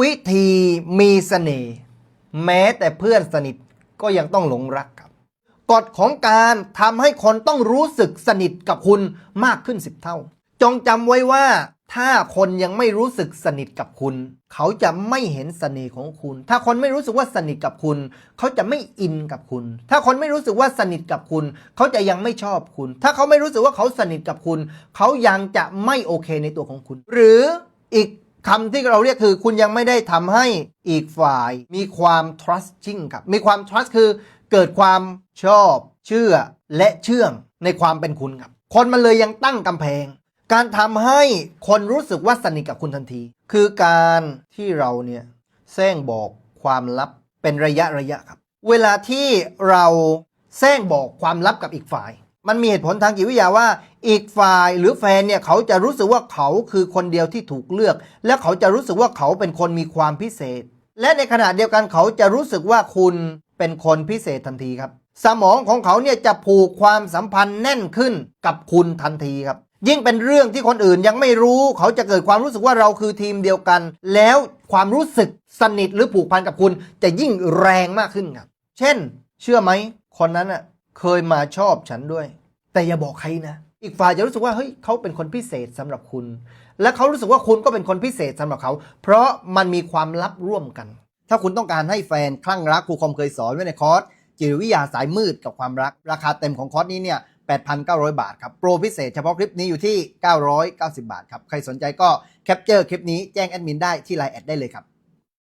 วิธีมีเสน่ห์แม้แต่เพื่อนสนิทก็ยังต้องหลงรักครับกฎของการทำให้คนต้องรู้สึกสนิทกับคุณมากขึ้นสิบเท่า จงจำไว้ว่า ถ้าคนยังไม่รู้สึกสนิทกับคุณ เขาจะไม่เห็นเสน่ห์ของคุณ ถ้าคนไม่รู้สึกว่าสนิทกับคุณ เขาจะไม่อินกับคุณ ถ้าคนไม่รู้สึกว่าสนิทกับคุณ เขาจะยังไม่ชอบคุณ ถ้าเขาไม่รู้สึกว่าเขาสนิทกับคุณ เขายังจะไม่โอเคในตัวของคุณ หรืออีก คำที่เราเรียกคือคุณยังไม่ได้ทำให้อีกฝ่าย มีความ trusting ครับ มีความ trust คือเกิดความชอบเชื่อและเชื่องในความเป็นคุณครับ คนมันเลยยังตั้งกำแพง การทำให้คนรู้สึกว่าสนิทกับคุณทันที คือการที่เราเนี่ยแซงบอกความลับเป็นระยะระยะครับ เวลาที่เราแซงบอกความลับกับอีกฝ่าย มันมีเหตุผลทางจิตวิทยาว่า อีกฝ่ายหรือแฟนเนี่ยเขาจะรู้สึกว่าเขาคือคนเดียวที่ถูกเลือก และเขาจะรู้สึกว่าเขาเป็นคนมีความพิเศษ และในขณะเดียวกันเขาจะรู้สึกว่าคุณเป็นคนพิเศษทันทีครับ สมองของเขาเนี่ยจะผูกความสัมพันธ์แน่นขึ้นกับคุณทันทีครับยิ่งเป็นเรื่องที่คนอื่นยังไม่รู้ เขาจะเกิดความรู้สึกว่าเราคือทีมเดียวกัน แล้วความรู้สึกสนิทหรือผูกพันกับคุณ จะยิ่งแรงมากขึ้นครับ เช่น เชื่อไหมคนนั้นอะเคยมาชอบฉันด้วย แต่อย่าบอกใครนะ อีกฝ่ายจะรู้สึกว่าเฮ้ยเขาเป็นคนพิเศษสำหรับคุณ และเขารู้สึกว่าคุณก็เป็นคนพิเศษสำหรับเขา เพราะมันมีความลับร่วมกัน ถ้าคุณต้องการให้แฟนคลั่งรักครูคอมเคยสอนไว้ในคอร์สจิตวิทยาสายมืดกับความรัก ราคาเต็มของคอร์สนี้เนี่ย8,900 บาทครับ โปรพิเศษเฉพาะคลิปนี้อยู่ที่ 990 บาทครับ ใครสนใจก็แคปเจอร์คลิปนี้แจ้งแอดมินได้ที่ไลน์แอดได้เลยครับ